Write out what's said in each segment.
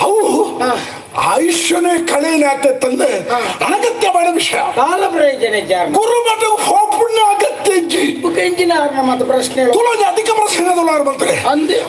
ಅವು. ಆಯುಷ್ಯನೇ ಕಳೆಯನೆ ಆಗ್ತೈತಂದ್ರೆ ಅನಗತ್ಯವಾದ ವಿಷಯ. ಕಾಲ ಪ್ರಯೋಜನ ಗುರು ಮಠ ಹೋಗ್ಪುಣ್ಯ ಅಗತ್ಯ ಇಜ್ಜಿ. ಎಂಜಿನ ಮತ್ತೆ ಪ್ರಶ್ನೆ ತುಳಜಿ ಅಧಿಕ ಪ್ರಶ್ನೆ ತುಳಾರು ಬರ್ತಾರೆ ಅಂದೆ.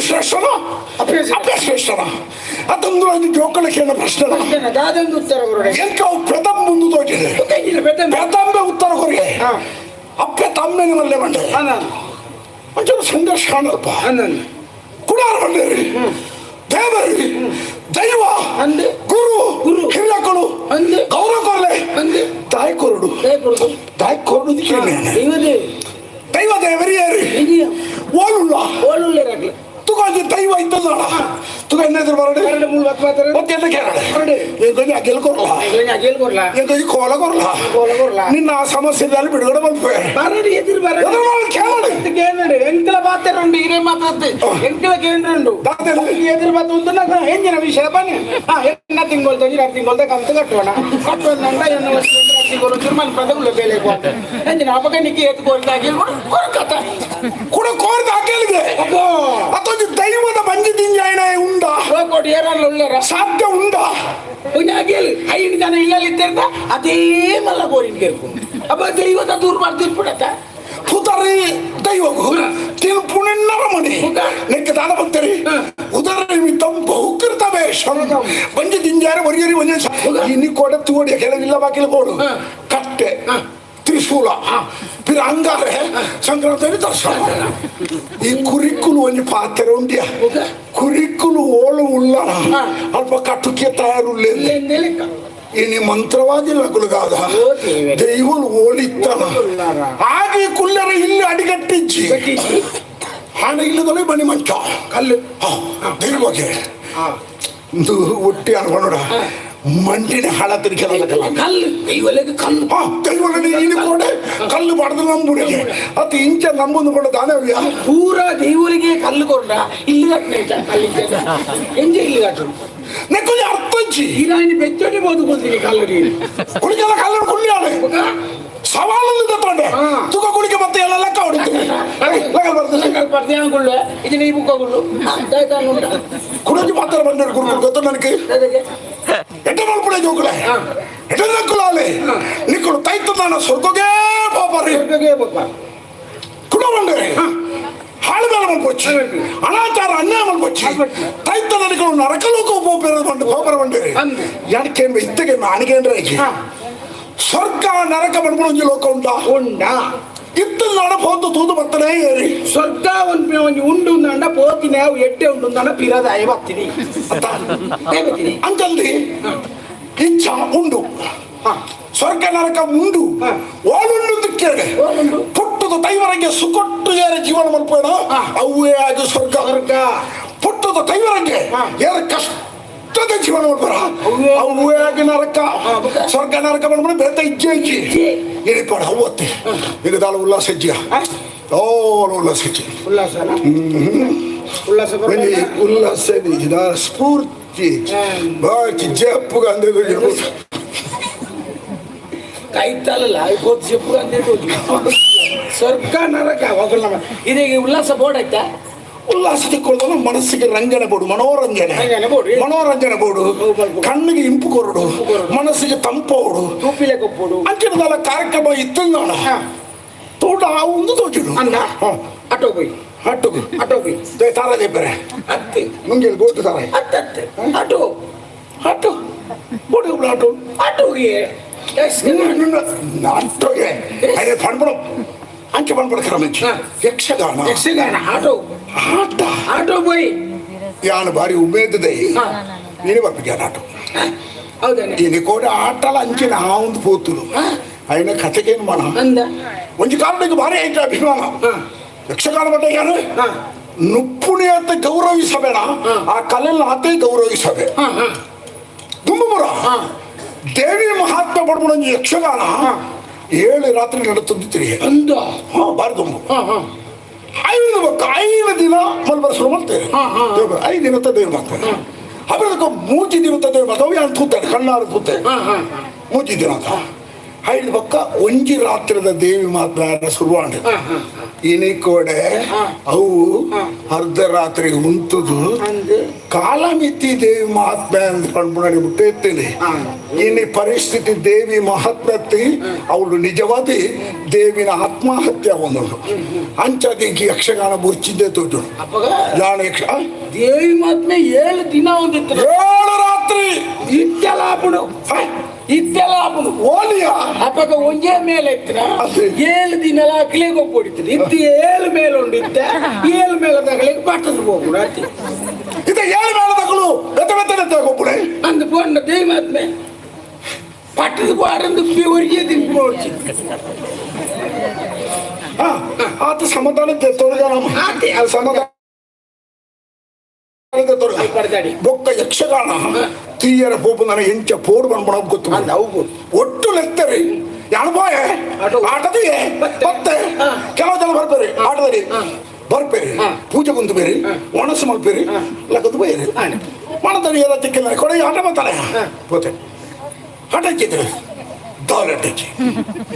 ಶ್ರೇಷ್ಠನ ಅಭ್ಯಾಸ. ಅಭ್ಯಾಸ ಶ್ರೇಷ್ಠನ ಅದೊಂದು ಒಂದು ಜೋಕಳಕ್ಕೆ ಪ್ರಶ್ನೆ ಅದೊಂದು ಉತ್ತರ ಕೊರಡೆ ಎಂಕ ಅವು ಪ್ರಥಮ ಮುಂದೆ ತೋಟಿದೆ ಪ್ರಥಮ. ಉತ್ತರ ಕೊರಿಗೆ ಅಪ್ಪ ತಮ್ಮೇನೆ ಮಲ್ಲೆ ಅನ್ನ ಒಂಚೂರು ಸಂಘರ್ಷ ಕಾಣಲ್ಪ ಅನ್ನ ಕುಡಾರ ಬಂಡೇರಿ ದೇವರಿ ದೈವ ಅಂದೆ. ಗುರು ಗುರು. ಹಿರಿಯಕ್ಕಳು ಅಂದೆ. ಗೌರವ ಕೊರಲೆ ಅಂದೆ. ತಾಯಿ ಕೊರಡು ದಯ ಕೊಡುದು ತಾಯಿ ಕೊರಡು ಕೇಳಿ ದೈವದೇ ದೈವ ದೇವರಿಯರಿ ಎಂಜಿನ ಓಲುಲ್ಲ ಓಲುಳ್ಳೆ ರಾಗ್ಲಿ ತುಗಾಜಿ ದೈವ ಇದ್ದಲ್ಲ ತುಗ ಎನ್ನೆದ್ರು ಬರಡೆ? ಎರಡು ಮೂರು ಹತ್ತು ಮಾತಾಡ ಮತ್ತೆ ಎಂತ ಕೇಳಡೆ ಬರಡೆ. ಎಂತ ಗೆಲ್ ಕೊರಲ್ಲ ಅಗೇಲ್ ಕೊರ್ಲಾ ಎಂತ ಕೋಲ ಕೊರಲ್ಲ ಕೋಲ ಕೊರ್ಲಾ ನಿನ್ನ ಆ ಸಮಸ್ಯೆದಲ್ಲಿ ಬಿಡುಗಡೆ ಬಂತು ಬರಡಿ ಎದುರು ಬರಡಿ. ಕೇಳಡಿ ಕೇಂದ್ರ ಎಂಕಲ ಬಾತರುಂಡು ಹಿರೇ ಮಾತಾಡ್ತೆ ಎಂಕಲ ಕೇಂದ್ರಂಡು ದಾತೆರು. ಎದುರು ಬಾತ ಎಂಜಿನ ವಿಷಯ ಬನ್ನಿ. ಹಾ ಎನ್ನ ತಿಂಗಳು ತಂಗಿ ಎರಡು ತಿಂಗಳು ಕಂತು ಕಟ್ಟೋಣ ಕಟ್ಟೋದಂಡ ಎನ್ನ ವರ್ಷ ತಿಂಗಳು ತಿರುಮಲ ಪದಗಳು ಬೇಲೆ ಕೊಟ್ಟು. ಎಂಜಿನ ಎತ್ತು ಎತ್ಕೊಳ್ದಾಗಿ ಕೊರಕತ್ತ ಕೂಡ ಕೋರ್ದ ಅಬ್ಬೋ. ಅದೊಂದು ದೈವದ ಬಂಜಿ ತಿಂಜಾಯಣ ಉಂಡ? ಹೋಗ್ಕೊಟ್ಟು ಏನಾದ್ರು ಒಳ್ಳೆ ಸಾಧ್ಯ ಉಂಡಾ? ಪುಣ್ಯಾಗೇಲಿ ಐದು ಜನ ಇಲ್ಲಲ್ಲಿದ್ದ ಅದೇ ಮಲ್ಲ ಬೋರಿನ ಕೇಳ್ಕೊಂಡು ಅಪ್ಪ ದೈವದ ದೂರ ಮಾಡ್ತಿರ್ಬಿಡತ್ತ ಪುತರಿ ದೈವಗು ತಿನ್ ಪುಣ್ಯನ್ನರ ಮನೆ. ನೆಕ್ಕ ದಾನ ಭಕ್ತರಿ ಉದರ ನಿಮಿತ್ತಂ ಬಹುಕೃತವೇ ಶರಣಂ ಬಂಜಿ ತಿಂಜಾರ ಒರಿಯರಿ ಒಂಜೆ ಇನಿ ಕೊಡ ತೂಡಿ ಕೆಲವಿಲ್ಲ ಬಾಕಿಲು ಕೋಡು. ಕಟ್ಟೆ ತ್ರಿಶೂಲ. ಅಂಗಾರೆ ಸಂಕ್ರಾಂತಿ ದರ್ಶನ ಈ ಕುರಿಕ್ಕುಲು ಒಂಜಿ ಪಾತ್ರೆ ಉಂಡ್ಯ ಕುರಿಕುಲು ಕುರಿಕ್ಕುಲು ಓಳು ಉಳ್ಳ. ಅಲ್ಪ ಕಟ್ಟುಕ್ಕೆ ತಯಾರು ಇನಿ ಮಂತ್ರವಾದಿಲ್ಲ ಕುಲಗಾದ ಓ ದೇವರೇ. ದೈವಲು ಓಳಿತ್ತನ. ಹಾಗೆ ಕುಲ್ಲರ ಇಲ್ಲಿ ಅಡಿಗಟ್ಟಿಜ್ಜಿ ಹಣ ಇಲ್ಲದೊಳೆ ಮಣಿ ಮಂಚ ಕಲ್ಲು ದೈವಗೆ ಒಂದು ಒಟ್ಟಿ ಅನ್ಕೊಂಡ ಮಂಡಿನ ಹಳ ತಿರ್ಕಲ್ಲ ಕಲ್ಲು ದೈವಲೆಗೆ ಕಲ್ಲು ದೈವನ ನೀನು ಕೊಡೆ ಕಲ್ಲು ಬಡ್ದು ನಂಬುಡಿಗೆ ಅತಿ ಇಂಚ ನಂಬುದು ಕೂಡ ದಾನವ್ಯ ಪೂರ ದೈವರಿಗೆ ಕಲ್ಲು ಕೊಡ್ಡ ಇಲ್ಲಿ ಕಟ್ಟಿನ ಕಲ್ಲಿಗೆ ಎಂಜೆ ಇಲ್ಲಿ ಕಟ್ಟು ನೆಕ್ಕಲಿ ಅರ್ಥಜ್ಜಿ ಇರಾನಿ ಬೆಚ್ಚೋಟಿ ಬೋದು ಕೊಂದಿನಿ ಕಲ್ಲು ನೀನು ಕುಳಿಗೆಲ್ಲ ಕಲ್ಲರ ಕುಳ್ಳಿಯಾಳೆ ಸವಾಲನ್ನು ತಗೊಂಡೆ ಹಾ. ತುಕ ಕುಳಿಗೆ ಮತ್ತೆ ಎಲ್ಲ ಲೆಕ್ಕ ಹೊಡಿತು ಲೆಕ್ಕ ಬರ್ತದೆ ಪರ್ದೇನಗೊಳ್ಳು ಇದು ನೀ ಬುಕ್ಕಗೊಳ್ಳು ಉಂಟ ಕುಡಜಿ ಮಾತಾಡ ಬಂದರು ಗುರು ಗೊತ್ತು ನನಗೆ ಕೂಡ ಜೋಗುಳೆ ಹಿಡಿದ ಕುಲಾಲೆ ನಿಕ್ಕಳು ತೈತ ನಾನು ಸ್ವರ್ಗಗೆ ಪಾಪರಿ ಕುಲವಂಡರೆ ಹಾಳುಗಾಲ ಮಲ್ಪೊಚ್ಚಿ ಅನಾಚಾರ ಅನ್ಯಾಯ ಮಲ್ಪೊಚ್ಚಿ ತೈತ ನನಗಳು ನರಕಲೋಕ ಉಪೋಪರ ಬಂದು ಪಾಪರ ಬಂದಿರಿ ಯಾಕೆಂದ್ರೆ ಇತ್ತಗೆ ನನಗೇನ್ರ ಸ್ವರ್ಗ ನರಕ ಬಂದ್ಬಿಡು ಲೋಕ ಉಂಟಾ ಉಂಡ ಇತ್ತಲ್ ನಾಡ ಹೋತು ತೂದು ಬರ್ತಾನೆ ಏರಿ ಸ್ವರ್ಗ ಒಂದು ಒಂದು ಉಂಡು ಅಂಡ ಪೋತಿನ ಎಟ್ಟೆ ಉಂಡು ಅಂಡ ಪಿರಾದಾಯ ಬರ್ತೀನಿ ಅಂತ ಅಂಕಲ್ರಿ ಇಚ್ಛ ಉಂಡು. ಸ್ವರ್ಗ ನರಕ ಉಂಡು. ಓಳುಂಡು ಕೇಳಿ ಪುಟ್ಟದು ದೈವರಂಗೆ ಸುಕೊಟ್ಟು ಯಾರ ಜೀವನ ಮಲ್ಪೇಣ ಅವೇ ಆಗಿ ಸ್ವರ್ಗ. ಸ್ವರ್ಗ. ಪುಟ್ಟದು ದೈವರಂಗೆ ಕಷ್ಟ ಜೊತೆ ಜೀವನ ಮಲ್ಪರ ಅವೇ ಆಗಿ ನರಕ. ಸ್ವರ್ಗ ನರಕ ಮಾಡ್ಬಿಡ ಬೇತ ಇಜ್ಜೆ ಇಜ್ಜಿ. ಇಳಿಪಾಡ ಅವತ್ತೆ ಈಗ ದಾಳ ಉಲ್ಲಾಸ ಹೆಜ್ಜೆ ಓ ಉಲ್ಲಾಸ ಹೆಜ್ಜೆ ಉಲ್ಲಾಸ ಉಲ್ಲಾಸ ಉಲ್ಲಾಸ ಸ್ಫೂರ್ತಿ. ಕಿಚ್ಚಿ ಬಾಕಿ ಜಪ್ಪು ಅಂದೇದು ಕಾಯ್ತಾಲಲ್ಲ ಆಯ್ಕೋದು ಜಪ್ಪು ಅಂದೇದು ಸ್ವರ್ಗ ನರಕ ಹೋಗಲ್ಲ ಇದೀಗ ಉಲ್ಲಾಸ ಬೋರ್ಡ್ ಆಯ್ತಾ ಉಲ್ಲಾಸ ತಿಕ್ಕೊಳ್ಳೋದು ಮನಸ್ಸಿಗೆ ರಂಜನೆ ಬೋಡು ಮನೋರಂಜನೆ. ಮನೋರಂಜನೆ ಬೋಡು ಕಣ್ಣಿಗೆ ಇಂಪು ಕೊರಡು. ಮನಸ್ಸಿಗೆ ತಂಪೋಡು ತೂಪಿಲೆ ಕೊಪ್ಪೋಡು. ಅಂಚಿನದಲ್ಲ ಕಾರ್ಯಕ್ರಮ ಇತ್ತು ನೋಡ ತೋಟ ಒಂದು ತೋಚಿಡು. ಅನ್ನ ಅಟೋ ಬೈ ಹಟ್ಟುಗು ಅಟೋ ಹೋಯ್ ತಾರ ದೇಪರೆ ಅತ್ತೆ ಮುಂಜಾನೆ ಬೋಟು ತಾರ ಅತ್ತತ್ತೆ ಅಟೋ ಹಟ್ಟು ಬೋಟು ಹಟ್ಟು ಅಟೋ ಹೋಗಿ ಅಟ್ಟೋಗೆ ಅದೇ ಪಣ್ಬಿಡು ಅಂಚೆ ಪಣ್ಬಿಡು ಕ್ರಮಿಂಚು ಹಾ. ಯಕ್ಷಗಾನ ಯಕ್ಷಗಾನ ಆಟೋ ಆಟ ಆಟೋ ಹೋಯ್ ಯಾನು ಬಾರಿ ಉಮೇದಿದೆ ಹಾ. ನೀನು ಬರ್ಬೇಕು ಆಟ ಹೌದಾನೆ ఇది కూడా ఆటల అంచిన ఆ ఉంది పోతులు ఆయన కథకేం మన ಅಂದ మంచి కారణకి భారీ అయితే అభిమానం ಹಾ. ಯಕ್ಷಗಾನ ಬಟ್ಟೆ ಯಾರು ಹಾ. ನುಪ್ಪುಣಿ ಅಂತ ಗೌರವಿಸಬೇಡ. ಆ ಕಲೆಯಲ್ಲಿ ಆತೆ ಗೌರವಿಸಬೇ ಹಾ. ದೇವಿ ಮಹಾತ್ಮ ಬಡಬಡ ಯಕ್ಷಗಾನ ಏಳು ರಾತ್ರಿ ನಡುತ್ತಿದ್ದಿರಿ ಅಂದ? ಹಾ ಬಾರಿ ತುಂಬ ಹಾ ಹಾ. ಐದು ಬಕ್ಕ ಐದು ದಿನ ಮಲ್ಬರ ಶುರು ಮಾಡ್ತೇವೆ. ಹಾ, ಹಾ. ದೇವ್ರು ಐದು ದಿನ ದೇವ್ರು ಮಾಡ್ತೇವೆ. ಆಮೇಲೆ ಮೂಜಿ ದಿನ ದೇವ್ರು ಮಾಡ್ತಾವೆ. ಯಾರು ತೂತಾರೆ ಕಣ್ಣಾರು ತೂತೆ ಮೂಜಿ ದಿನ ಅಂತ. ಐದು ಪಕ್ಕ ಒಂಜಿ ರಾತ್ರಿದ ದೇವಿ ಮಾತ್ರ ಶುರುವಾಂಡ್ ಹಾ ಹಾ. ಇನಿ ಕೋಡೆ ಹಾ. ಅವು. ಅರ್ಧರಾತ್ರಿ ಉಂಟುದು. ಕಾಲ ಕಾಲಮಿತಿ ದೇವಿ ಮಹಾತ್ಮೆ ಅಂತ ಕಂಡು ಬಿಟ್ಟಿರ್ತೀನಿ. ಇನ್ನು ಪರಿಸ್ಥಿತಿ ದೇವಿ ಮಹಾತ್ಮತಿ ಅವಳು ನಿಜವಾದಿ ದೇವಿನ ಆತ್ಮಹತ್ಯೆ ಅವನದು ಅಂಚದಿಗೆ ಯಕ್ಷಗಾನ ಬುರ್ಚಿದ್ದೆ ತೋಟು ಯಾಣ ಯಕ್ಷ? ದೇವಿ ಮಹಾತ್ಮೆ ಏಳು ದಿನ ಒಂದಿತ್ತು. ಏಳು ರಾತ್ರಿ! ಇಟ್ಟಲ್ಲ ಆಪುಡು ಇತ್ತೆಲ್ಲ ಆಪುಡು ಓಲಿಯ ಅಪ್ಪಗ ಒಂಜೇ ಮೇಲೆ ಇತ್ತಿನ ಅದೇ. ಏಳು ದಿನ ಅಕ್ಲಿಗೆ ಒಪ್ಪಿಡ್ತೀನಿ ಇತ್ತು ಏಳು ಮೇಲೆ ಉಂಡಿತ್ತೆ ಏಳು ಮೇಲೆ ತಗಲಿಗೆ ಪಟ್ಟದ ಹೋಗ್ಬಿಡು ಅತ್ತಿ ಇದು ಏಳು ಮೇಳದಗಳು ಬೆತ್ತ ಬೆತ್ತನೆ ತಗೊಬ್ಬುಡೆ ಅಂದು ಪೋಂಡ ದೇವಿ ಮಾತ್ಮೆ ಪಟ್ಟದ ಬಾರಂದು ಪಿವರಿಗೆ ದಿಂಪು ನೋಡ್ತಿ ಹಾ ಆತ ಸಮಾಧಾನ ತೊಲಗ ನಮ್ಮ ಆತೆ. ಸಮಾಧಾನ ತೊಲಗ ಪಡ್ದಾಡಿ ಬೊಕ್ಕ ಯಕ್ಷಗಾನ. ತೀಯರ ಹೋಪು ನನ್ನ ಹೆಂಚ ಪೋಡ್ ಬಂದ್ಬಿಡ ಗೊತ್ತು. ಅಂದ ಅವು ಒಟ್ಟು ಲೆಕ್ಕರಿ ಯಾಣಬಾಯ ಆಟದಿಗೆ ಮತ್ತೆ? ಕೆಲವು ಜನ ಬರ್ತಾರೆ ಆಟದಲ್ಲಿ ಬರ್ಬೇರಿ ಪೂಜೆ ಕುಂತು ಬೇರಿ ಒಣಸು ಮಾಡ್ಬೇರಿ ಲಗದು ಬೇರಿ. ಮಾಡ್ತಾರೆ ಎಲ್ಲ ತಿಕ್ಕಿಲ್ಲ ಕೊಡೆ ಆಟ ಬರ್ತಾನೆ ಗೊತ್ತೆ ಆಟ ಇಕ್ಕಿದ್ರೆ. ದಾಲಟಿಜಿ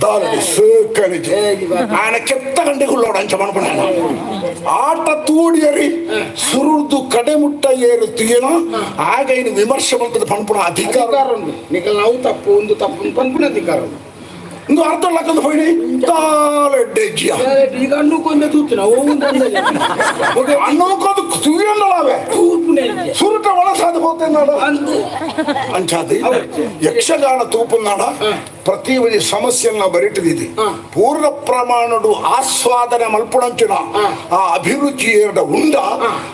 ದಾಲಟಿ ಸೇಕಣಿಜಿ ಆಯನ ಕೆತ್ತ ಗಂಟೆಗುಳ್ಳೋಡ ಅಂಚ ಮಣಪಣ ಆಟ ತೂಡಿಯರಿ ಸುರುದು ಕಡೆ ಮುಟ್ಟ ಏರು ತುಗಿನ ಆಗ ಇನ್ನು ವಿಮರ್ಶೆ ಮಾಡ್ತದೆ ಪಣಪಣ ಅಧಿಕಾರ ನಿಖಲ್ ನಾವು ತಪ್ಪು ಒಂದು ತಪ್ಪು ಪಣಪಣ ಅಧಿಕಾರ ಇಂದು ಅರ್ಧ ಲಕ್ಕಂದು ಹೋಗಿ ದಾಲಡ್ಡೆಜ್ಜಿಯ ಈಗ ಅಣ್ಣು ಕೊಂದೆ ತೂತಿನ ಅಣ್ಣು ಕೊಂದು ತುಗಿಯಂದಳಾವೆ ಸುರುಟ ಒಳಸಾದ ಹೋಗ್ತೇನೆ ಅಂಚಾದಿ ಯಕ್ಷಗಾನ ತೂಪನ್ನಾಡ ಪ್ರತಿ ಒಂದು ಸಮಸ್ಯೆಯನ್ನ ಬರಿಟದಿದೆ. ಪೂರ್ಣ ಪ್ರಮಾಣದ ಆಸ್ವಾದನೆ ಮಲ್ಪುಣಂಚಿನ ಆ ಅಭಿರುಚಿ ಉಂಡ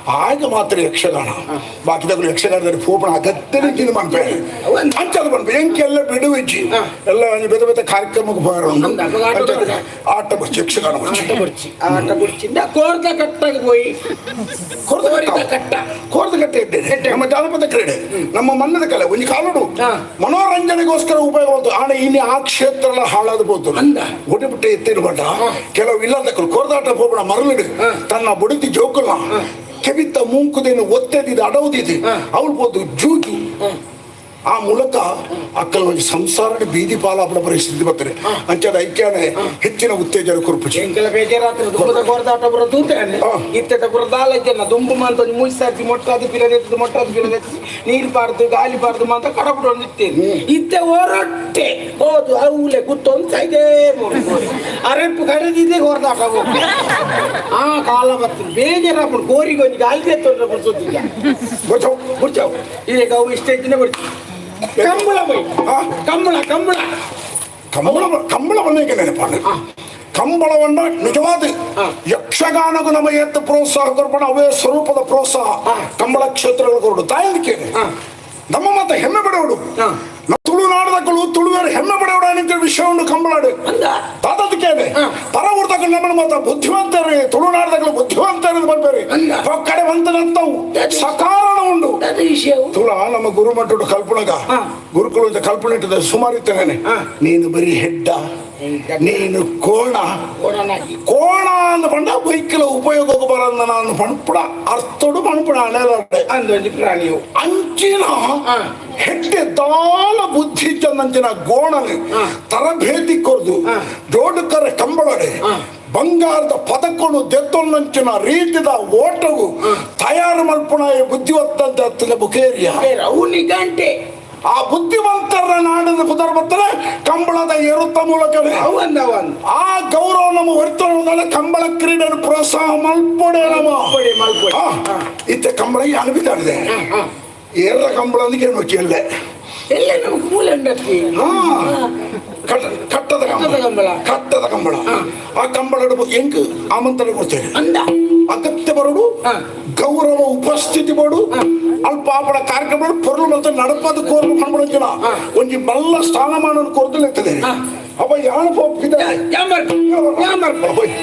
ಆಗ ಮಾತ್ರ ಯಕ್ಷಗಾನ. ಬಾಕಿದಾಗಲು ಯಕ್ಷಗಾನದಲ್ಲಿ ಪೋಪಣ ಅಗತ್ಯ ಮಾಡ್ಬೇಡಿ ಅವಂದ್- ಅಂಚದ ಬಂದ್ಬೇಕು ಎಂಕೆ ಎಲ್ಲ ಬಿಡುವಿಚ್ಚಿ ಎಲ್ಲ ಬೇರೆ ಬೇರೆ ಕಾರ್ಯಕ್ರಮಕ್ಕೆ ಬಾರ ಆಟ ಬರ್ಚಿ ಯಕ್ಷಗಾನ ಬರ್ಚಿ ಆಟ ಕೋರ್ದ ಕಟ್ಟಾಗಿ ಹೋಯಿ ಕೋರಿದ ಕಟ್ಟ. ಕೋರ್ದ ಕಟ್ಟೆ ಇದ್ದೇನೆ ನಮ್ಮ ಜಾನಪದ ಕ್ರೀಡೆ. ನಮ್ಮ ಮನ್ನದ ಕಲೆ. ಒಂದು ಕಾಲಡು. ಮನೋರಂಜನೆಗೋಸ್ಕರ ಉಪಯೋಗ ಆಣೆ ಇನ್ನು ಆ ಕ್ಷೇತ್ರ ಹಾಳಾದ ಬೋದು. ಒಡಿಬಿಟ್ಟೆ ಎತ್ತಿರ್ಬೇಡ ಕೆಲವು ಇಲ್ಲ ಕೋರ್ದಾಟ ಹೋಗೋಣ ಮರಳಿಡು. ತನ್ನ ಬುಡಿದಿ ಜೋಕಲ್ಲ ಕೆವಿತ್ತ ಮೂಂಕುದೇನು ಒತ್ತೆದಿದ್ದು ಅಡವುದಿದೆ. ಅವಳು ಬೋದು ಜೂಜು. ಆ ಮೂಲಕ ಅಕ್ಕಲ ಒಂದು ಸಂಸಾರ ಬೀದಿ ಪಾಲಾಪಡ ಪರಿಸ್ಥಿತಿ ಬರ್ತಾರೆ ಅಂಚದ ಐಕ್ಯನೇ ಹೆಚ್ಚಿನ ಉತ್ತೇಜನ ಕುರುಪುಚಿ ಎಂಕಲ ಬೇಜಾರಾತ್ರ ದುಂಬದ ಕೋರ್ದಾಟ ಬರೋ ತೂತೇನೆ ಹಾ. ಇತ್ತದ ಬುರದಾಲ ಜನ ದುಂಬು ಮಾಂತ ಮುಯ್ ಸರ್ತಿ ಮೊಟ್ಟಾದ ಪಿರದೆತ್ತು ಮೊಟ್ಟಾದ ಪಿರದೆತ್ತು ನೀರು ಪಾರ್ದು ಗಾಳಿ ಪಾರ್ದು ಮಾಂತ ಕಡಬಿಟ್ಟು ನಿಂತೇನೆ ಇತ್ತೆ ಹೊರಟ್ಟೆ ಹೋದು ಅವಲೆ ಕುತ್ತೊಂದು ಇದೇ ಅರೆಪ್ಪು ಕಡೆದಿದ್ದೆ ಹೊರದಾಟ ಹೋಗಿ ಆ ಕಾಲ ಬರ್ತದೆ ಬೇಜಾರಾಗ್ಬಿಡು ಕೋರಿಗೆ ಒಂದು ಗಾಳಿ ಎತ್ತೊಂಡ್ರೆ ಬಿಡ್ಸೋದಿಲ್ಲ ಗೊತ್ತೋ ಬಿಡ್ಚಾವು ಈಗ ಅವು ಇಷ್ಟೇ ದಿನ ಬಿಡ್ತು ಕಂಬಳ ಬೈ ಹಾ. ಕಂಬಳ ಕಂಬಳ ಕಂಬಳ ಕಂಬಳವನ್ನೇ ನೆನಪಾണ് ಕಂಬಳವನ್ನ ನಿಜವಾದ ಯಕ್ಷಗಾನ ಯಕ್ಷಗಾನಗೂ ನಮ್ಮ ಎತ್ತ ಪ್ರೋತ್ಸಾಹ ಕೊರ್ಪಣ ಅವೇ ಸ್ವರೂಪದ ಪ್ರೋತ್ಸಾಹ ಕಂಬಳ ಕ್ಷೇತ್ರಗಳು ಕೊರಡು ತಾಯಿ. ನಮ್ಮ ಮತ ಹೆಮ್ಮೆ ಬಿಡೋಡು ತುಳುನಾಡದಕ್ಕಳು ತುಳುವರು ಹೆಮ್ಮೆ ಪಡೆಯೋಣ ಅನ್ನೋ ವಿಷಯವನ್ನು ಕಂಬಳಾಡು. ತಾತದಕ್ಕೇನೆ. ಪರ ಉಡ್ತಕ್ಕ ನಮ್ಮ ಮಾತ್ರ ಬುದ್ಧಿವಂತರೇ ತುಳುನಾಡದಕ್ಕಳು ಬುದ್ಧಿವಂತರು ಬರ್ಬೇರಿ. ಕಡೆ ಬಂತನಂತವು ಸಕಾರಣ ಉಂಡು ತುಳ ನಮ್ಮ ಕಲ್ಪನಗ ಹಾ. ಗುರುಕುಲದ ಕಲ್ಪನೆ ಇಟ್ಟದ ಸುಮಾರು ಇತ್ತೇನೆ. ನೀನು ಬರೀ ಹೆಡ್ಡ. ನೀನು ಕೋಣ ಕೊಡನಾಗಿ ಕೋಣ ಅಂದ ಪಂಡ ಬೈಕಲ ಉಪಯೋಗ ಬರಂದ ನಾನು ಪಣಪುಡ ಅರ್ಥಡು ಪಣಪುಡ ಅಣೆಲಾಡೆ ಅಂದೊಂದು ಪ್ರಾಣಿಯು ಅಂಚಿನ ಹಾ. ಹೆಡ್ಡೆ ದಾಲ ಬುದ್ಧಿ ಚಂದಂಚಿನ ಗೋಣನೆ ಹಾ. ತರಬೇತಿ ಕೊರ್ದು ಹಾ. ಜೋಡುಕರ ಕಂಬಳಡೆ ಹಾ. ಬಂಗಾರದ ಪದಕಗಳು ದೆತ್ತೊನ್ನಂಚಿನ ರೀತಿದ ಓಟವು ತಯಾರು ಮಲ್ಪುಣ ಬುದ್ಧಿವಂತ ಹತ್ತಿನ ಬುಕೇರಿಯ ರೌನಿ ಗಂಟೆ ಆ ಬುದ್ಧಿವಂತರ ನಾಡಿನ ಪುದರ್ ಬರ್ತಾರೆ ಕಂಬಳದ ಏರುತ್ತ ಮೂಲಕ ಆ ಗೌರವ ನಮ್ಮ ಹೊರತುವುದಲ್ಲ ಕಂಬಳ ಕ್ರೀಡೆ ಪ್ರೋತ್ಸಾಹ ಮಲ್ಪೊಡೆ ನಮ್ಮ. ಇತ್ತೆ ಕಂಬಳ ಅನುಬಿದ್ದಾಡಿದೆ ಏರ ಕಂಬಳ ಅಂದ್ರೆ ಏನು ಕೇಳಿದೆ ಕಟ್ಟದ ಕಂಬಳ. ಕಟ್ಟದ ಕಂಬಳ. ಆ ಕಂಬಳ ಹೆಂಗ್ ಆಮಂತ್ರಣ ಕೊಡ್ತೇವೆ? ಅಗತ್ಯ ಬರೋಡು ಗೌರವ ಉಪಸ್ಥಿತಿ ಬೋಡು ಅಲ್ಪ ಆಪಡ ಕಾರ್ಯಕ್ರಮ ಪೊರಲು ಮತ್ತೆ ನಡಪದ ಕೋರ್ಲು ಮಾಡ್ಬಿಡೋದಿಲ್ಲ ಒಂಜಿ ಮಲ್ಲ ಸ್ಥಾನಮಾನ ಕೊರತಲಿರ್ತದೆ ಅವ ಯಾಣ ಹೋಗ್ತಿದೆ ಯಾಮರ್ ಯಾಮರ್ ಹೋಯ್